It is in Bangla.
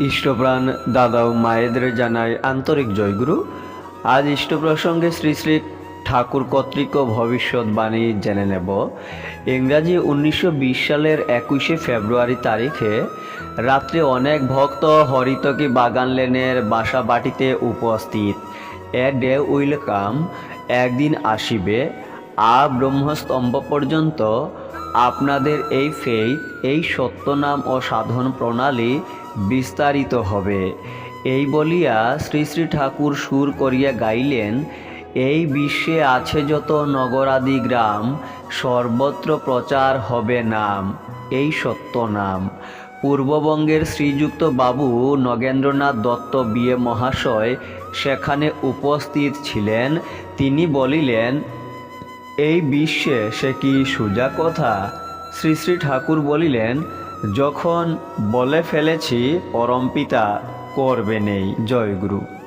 ইষ্টপ্রাণ দাদা ও মায়েদের জানায় আন্তরিক জয়গুরু। আজ ইষ্ট প্রসঙ্গে শ্রী শ্রী ঠাকুর কর্তৃক ভবিষ্যৎবাণী জেনে নেব। ইংরাজি উনিশশো বিশ সালের একুশে ফেব্রুয়ারি তারিখে রাত্রে অনেক ভক্ত হরিতকি বাগান লেনের বাসা বাটিতে উপস্থিত। এ ডে উইল কাম একদিন আসিবে আ ব্রহ্মস্তম্ভ পর্যন্ত আপনাদের এই ফেইথ, এই সত্যনাম ও সাধন প্রণালী বিস্তারিত হবে। এই বলিয়া শ্রী শ্রী ঠাকুর সুর করিয়া গাইলেন, এই বিশ্বে আছে যত নগরাদি গ্রাম, সর্বত্র প্রচার হবে নাম, এই সত্য নাম পূর্ববঙ্গের শ্রীযুক্ত বাবু নগেন্দ্রনাথ দত্ত বিয়ে মহাশয় সেখানে উপস্থিত ছিলেন। তিনি বলিলেন এই বিশ্বে সে কি সোজা কথা? শ্রী শ্রী ঠাকুর বলিলেন, যখন বলে ফেলেছি পরমপিতা করবে নেই, জয়গুরু।